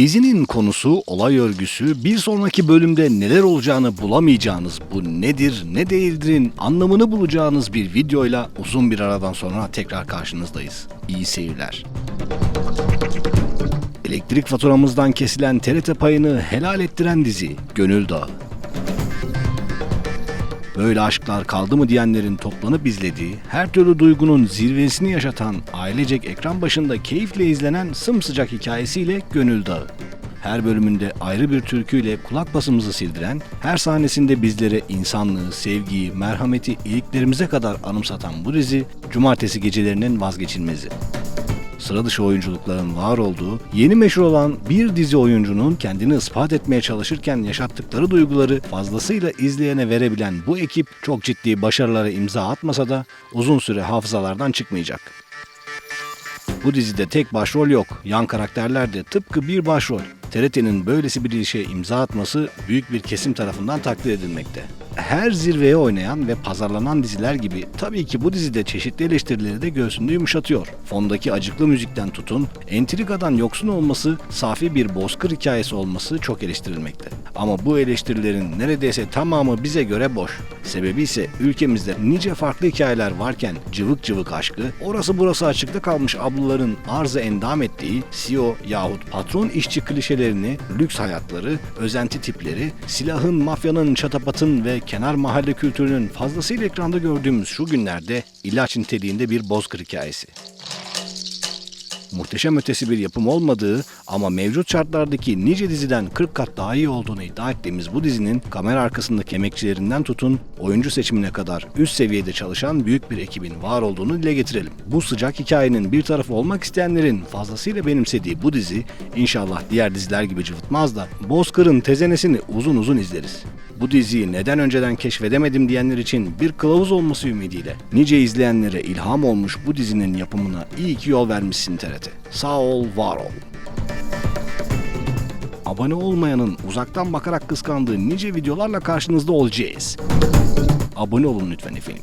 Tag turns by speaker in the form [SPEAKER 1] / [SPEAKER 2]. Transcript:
[SPEAKER 1] Dizinin konusu, olay örgüsü, bir sonraki bölümde neler olacağını bulamayacağınız bu nedir, ne değildirin anlamını bulacağınız bir videoyla uzun bir aradan sonra tekrar karşınızdayız. İyi seyirler. Elektrik faturamızdan kesilen TRT payını helal ettiren dizi Gönül Dağı. Böyle aşklar kaldı mı diyenlerin toplanıp izlediği, her türlü duygunun zirvesini yaşatan, ailecek ekran başında keyifle izlenen sımsıcak hikayesiyle Gönül Dağı. Her bölümünde ayrı bir türküyle kulak basımızı sildiren, her sahnesinde bizlere insanlığı, sevgiyi, merhameti iliklerimize kadar anımsatan bu dizi, cumartesi gecelerinin vazgeçilmezi sıra dışı oyunculukların var olduğu, yeni meşhur olan bir dizi oyuncunun kendini ispat etmeye çalışırken yaşattıkları duyguları fazlasıyla izleyene verebilen bu ekip çok ciddi başarılara imza atmasa da uzun süre hafızalardan çıkmayacak. Bu dizide tek başrol yok. Yan karakterler de tıpkı bir başrol. TRT'nin böylesi bir işe imza atması büyük bir kesim tarafından takdir edilmekte. Her zirveye oynayan ve pazarlanan diziler gibi tabii ki bu dizide çeşitli eleştirileri de göğsünde yumuşatıyor. Fondaki acıklı müzikten tutun, entrikadan yoksun olması, safi bir bozkır hikayesi olması çok eleştirilmekte. Ama bu eleştirilerin neredeyse tamamı bize göre boş. Sebebi ise ülkemizde nice farklı hikayeler varken cıvık cıvık aşkı, orası burası açıkta kalmış ablaların arzı endam ettiği CEO yahut patron işçi klişelerini, lüks hayatları, özenti tipleri, silahın, mafyanın, çatapatın ve kenar mahalle kültürünün fazlasıyla ekranda gördüğümüz şu günlerde ilaç niteliğinde bir bozkır hikayesi muhteşem ötesi bir yapım olmadığı ama mevcut şartlardaki nice diziden 40 kat daha iyi olduğunu iddia ettiğimiz bu dizinin kamera arkasındaki emekçilerinden tutun oyuncu seçimine kadar üst seviyede çalışan büyük bir ekibin var olduğunu dile getirelim. Bu sıcak hikayenin bir tarafı olmak isteyenlerin fazlasıyla benimsediği bu dizi inşallah diğer diziler gibi cıvıtmaz da Bozkır'ın tezenesini uzun uzun izleriz. Bu diziyi neden önceden keşfedemedim diyenler için bir kılavuz olması ümidiyle nice izleyenlere ilham olmuş bu dizinin yapımına iyi ki yol vermişsin TRT. Sağ ol, var ol. Abone olmayanın uzaktan bakarak kıskandığı nice videolarla karşınızda olacağız. Abone olun lütfen efendim.